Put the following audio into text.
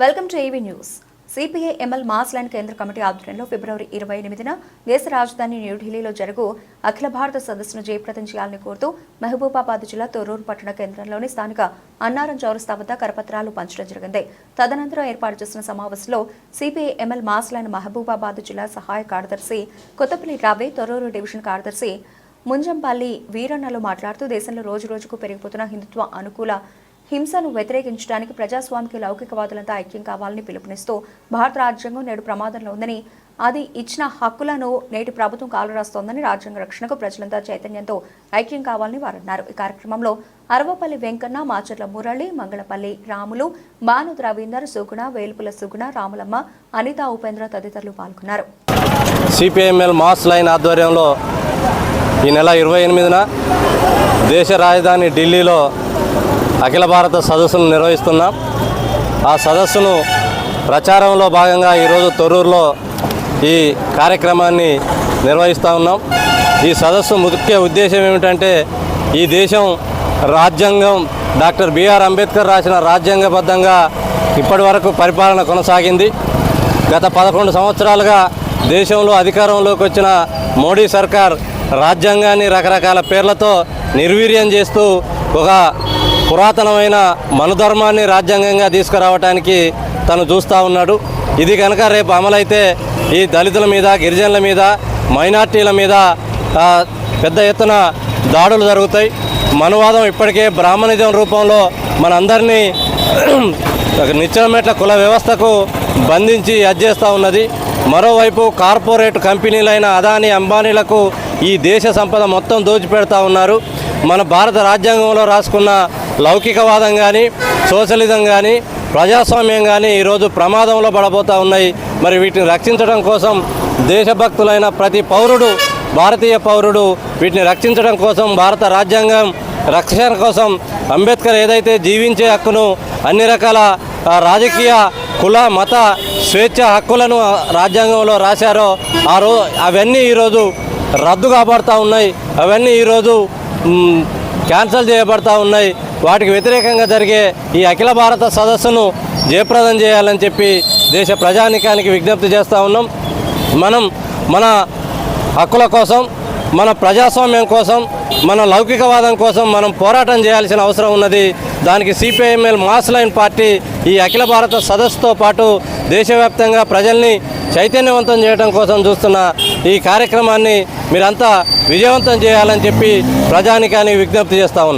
Welcome to AV news. CPI ML mass line కేంద్ర కమిటీ ఆధ్వర్యంలో ఫిబ్రవరి ఇరవై ఎనిమిదిన దేశ రాజధాని న్యూఢిల్లీలో జరుగు అఖిల భారత సదస్సును జయప్రదం చేయాలని కోరుతూ మహబూబాబాద్ జిల్లా తొర్రూరు పట్టణ కేంద్రంలోని స్థానిక అన్నారం చౌరస్తా వద్ద కరపత్రాలు పంచడం జరిగింది. తదనంతరం ఏర్పాటు చేసిన సమావేశంలో CPI ML mass line Mahabubabad జిల్లా సహాయ కార్యదర్శి కొత్తపల్లి రావే తొర్రూరు డివిజన్ కార్యదర్శి ముంజంపల్లి వీరన్నలు మాట్లాడుతూ దేశంలో రోజు రోజుకు పెరిగిపోతున్న హిందుత్వ అనుకూల హింసను వ్యతిరేకించడానికి ప్రజాస్వామిక లౌకికవాదులంతా ఐక్యం కావాలని పిలుపునిస్తూ భారత రాజ్యాంగం నేడు ప్రమాదంలో ఉందని అది ఇచ్చిన హక్కులను నేటి ప్రభుత్వం కాలరాస్తోందని రాజ్యాంగ రక్షణకు ప్రజలంతా చైతన్యంతో ఐక్యం కావాలని వారు అన్నారు ఈ కార్యక్రమంలో అరవపల్లి వెంకన్న మాచర్ల మురళి మంగళపల్లి రాములు మానుద్ రవీందర్ సుగుణ వేలుపుల సుగుణ రాములమ్మ అనిత ఉపేంద్ర తదితరులు పాల్గొన్నారు. సిపిఎంఎల్ మాస్ లైన్ ఆధ్వర్యంలో ఈ నెల ఇరవై ఎనిమిదిన దేశ రాజధాని ఢిల్లీలో అఖిల భారత సదస్సును నిర్వహిస్తున్నాం. ఆ సదస్సును ప్రచారంలో భాగంగా ఈరోజు తొర్రూరులో ఈ కార్యక్రమాన్ని నిర్వహిస్తూ ఉన్నాం. ఈ సదస్సు ముఖ్య ఉద్దేశం ఏమిటంటే ఈ దేశం రాజ్యాంగం డాక్టర్ బిఆర్ అంబేద్కర్ రాసిన రాజ్యాంగబద్ధంగా ఇప్పటి వరకు పరిపాలన కొనసాగింది. గత పదకొండు సంవత్సరాలుగా దేశంలో అధికారంలోకి వచ్చిన మోడీ సర్కార్ రాజ్యాంగాన్ని రకరకాల పేర్లతో నిర్వీర్యం చేస్తూ ఒక పురాతనమైన మనుధర్మాన్ని రాజ్యాంగంగా తీసుకురావడానికి తను చూస్తూ ఉన్నాడు. ఇది కనుక రేపు అమలైతే ఈ దళితుల మీద గిరిజనుల మీద మైనార్టీల మీద పెద్ద ఎత్తున దాడులు జరుగుతాయి. మనువాదం ఇప్పటికే బ్రాహ్మణిజం రూపంలో మనందరినీ ఒక కుల వ్యవస్థకు బంధించి అజ్జేస్తూ ఉన్నది. మరోవైపు కార్పొరేట్ కంపెనీలైన అదానీ అంబానీలకు ఈ దేశ సంపద మొత్తం దోచిపెడతా ఉన్నారు. మన భారత రాజ్యాంగంలో రాసుకున్న లౌకికవాదం కానీ సోషలిజం కానీ ప్రజాస్వామ్యం కానీ ఈరోజు ప్రమాదంలో పడబోతూ ఉన్నాయి. మరి వీటిని రక్షించడం కోసం దేశభక్తులైన ప్రతి పౌరుడు భారతీయ పౌరుడు వీటిని రక్షించడం కోసం భారత రాజ్యాంగం రక్షణ కోసం అంబేద్కర్ ఏదైతే జీవించే హక్కును అన్ని రకాల రాజకీయ కుల మత స్వేచ్ఛ హక్కులను రాజ్యాంగంలో రాశారో ఆ రో అవన్నీ ఈరోజు రద్దు కాబడతా ఉన్నాయి. అవన్నీ ఈరోజు క్యాన్సల్ చేయబడతా ఉన్నాయి. వాటికి వ్యతిరేకంగా జరిగే ఈ అఖిల భారత సదస్సును జయప్రదం చేయాలని చెప్పి దేశ ప్రజానికానికి విజ్ఞప్తి చేస్తూ ఉన్నాం. మనం మన హక్కుల కోసం మన ప్రజాస్వామ్యం కోసం మన లౌకికవాదం కోసం మనం పోరాటం చేయాల్సిన అవసరం ఉన్నది. దానికి సిపిఐఎంఎల్ మాస్ లైన్ పార్టీ ఈ అఖిల భారత సదస్సుతో పాటు దేశవ్యాప్తంగా ప్రజల్ని చైతన్యవంతం చేయడం కోసం చూస్తున్న ఈ కార్యక్రమాన్ని మీరంతా విజయవంతం చేయాలని చెప్పి ప్రజానికాన్ని విజ్ఞప్తి చేస్తా